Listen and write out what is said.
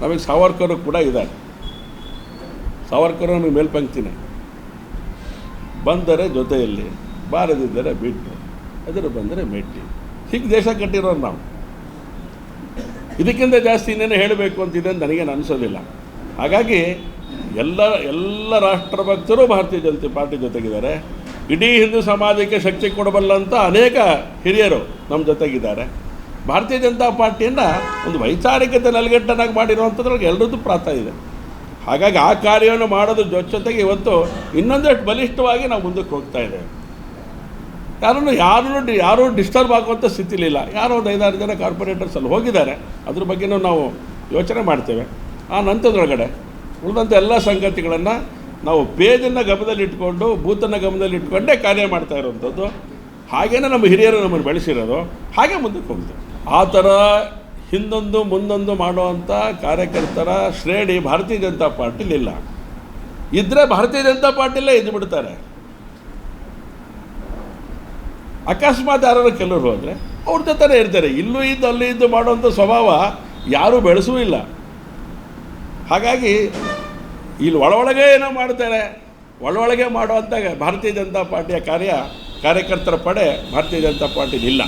ನಮಗೆ ಸಾವರ್ಕರು ಕೂಡ ಇದ್ದಾರೆ. ಸಾವರ್ಕರ್ ನಮಗೆ ಮೇಲ್ಪಂಕ್ತಿನೇ. ಬಂದರೆ ಜೊತೆಯಲ್ಲಿ, ಬಾರದಿದ್ದರೆ ಬಿಟ್ಟು, ಎದುರು ಬಂದರೆ ಮೆಟ್ಟಿ. ಹೀಗೆ ದೇಶ ಕಟ್ಟಿರೋರು ನಾವು. ಇದಕ್ಕಿಂತ ಜಾಸ್ತಿ ಇನ್ನೇನು ಹೇಳಬೇಕು ಅಂತಿದೆ ಅಂತ ನನಗೇನು ಅನಿಸೋದಿಲ್ಲ. ಹಾಗಾಗಿ ಎಲ್ಲ ಎಲ್ಲ ರಾಷ್ಟ್ರ ಭಕ್ತರು ಭಾರತೀಯ ಜನತೆ ಪಾರ್ಟಿ ಜೊತೆಗಿದ್ದಾರೆ. ಇಡೀ ಹಿಂದೂ ಸಮಾಜಕ್ಕೆ ಶಕ್ತಿ ಕೊಡಬಲ್ಲಂಥ ಅನೇಕ ಹಿರಿಯರು ನಮ್ಮ ಜೊತೆಗಿದ್ದಾರೆ. ಭಾರತೀಯ ಜನತಾ ಪಾರ್ಟಿಯನ್ನು ಒಂದು ವೈಚಾರಿಕತೆ ನೆಲೆಗಟ್ಟನಾಗಿ ಮಾಡಿರುವಂಥದ್ರೊಳಗೆ ಎಲ್ಲರದ್ದು ಪ್ರಾತ ಇದೆ. ಹಾಗಾಗಿ ಆ ಕಾರ್ಯವನ್ನು ಮಾಡೋದ್ರ ಜೊತೆಗೆ ಇವತ್ತು ಇನ್ನೊಂದಷ್ಟು ಬಲಿಷ್ಠವಾಗಿ ನಾವು ಮುಂದಕ್ಕೆ ಹೋಗ್ತಾ ಇದ್ದೇವೆ. ಯಾರನ್ನು ಯಾರು ಡಿ- ಯಾರೂ ಡಿಸ್ಟರ್ಬ್ ಆಗುವಂಥ ಸ್ಥಿತಿಲಿಲ್ಲ. ಯಾರೋ ಒಂದು ಐದಾರು ಜನ ಕಾರ್ಪೊರೇಟರ್ಸ್ ಅಲ್ಲಿ ಹೋಗಿದ್ದಾರೆ. ಅದ್ರ ಬಗ್ಗೆನೂ ನಾವು ಯೋಚನೆ ಮಾಡ್ತೇವೆ. ಆ ನಂತರದೊಳಗಡೆ ಉಳಿದಂಥ ಎಲ್ಲ ಸಂಗತಿಗಳನ್ನು ನಾವು ಪೇಜನ್ನು ಗಮನದಲ್ಲಿಟ್ಕೊಂಡು ಬೂತನ್ನು ಗಮನದಲ್ಲಿ ಇಟ್ಕೊಂಡೇ ಕಾರ್ಯ ಮಾಡ್ತಾ ಇರೋವಂಥದ್ದು. ಹಾಗೇನೆ ನಮ್ಮ ಹಿರಿಯರು ನಮ್ಮನ್ನು ಬೆಳೆಸಿರೋದು. ಹಾಗೆ ಮುಂದಕ್ಕೆ ಹೋಗ್ತೇವೆ. ಆ ಥರ ಹಿಂದೊಂದು ಮುಂದೊಂದು ಮಾಡುವಂಥ ಕಾರ್ಯಕರ್ತರ ಶ್ರೇಣಿ ಭಾರತೀಯ ಜನತಾ ಪಾರ್ಟಿಲಿಲ್ಲ ಇದ್ದರೆ ಭಾರತೀಯ ಜನತಾ ಪಾರ್ಟಿಲೇ ಇದ್ದು ಬಿಡ್ತಾರೆ. ಅಕಸ್ಮಾತ್ ಯಾರು ಕೆಲವರು ಹೋದರೆ ಅವ್ರ ಜೊತೆನೇ ಇರ್ತಾರೆ. ಇಲ್ಲೂ ಇದ್ದು ಅಲ್ಲೂ ಇದ್ದು ಮಾಡುವಂಥ ಸ್ವಭಾವ ಯಾರೂ ಬೆಳೆಸೂ ಇಲ್ಲ. ಹಾಗಾಗಿ ಇಲ್ಲಿ ಒಳೊಳಗೆ ಏನೋ ಮಾಡ್ತಾರೆ. ಒಳೊಳಗೆ ಮಾಡುವಂಥ ಭಾರತೀಯ ಜನತಾ ಪಾರ್ಟಿಯ ಕಾರ್ಯ ಕಾರ್ಯಕರ್ತರ ಪಡೆ ಭಾರತೀಯ ಜನತಾ ಪಾರ್ಟಿಲಿಲ್ಲ.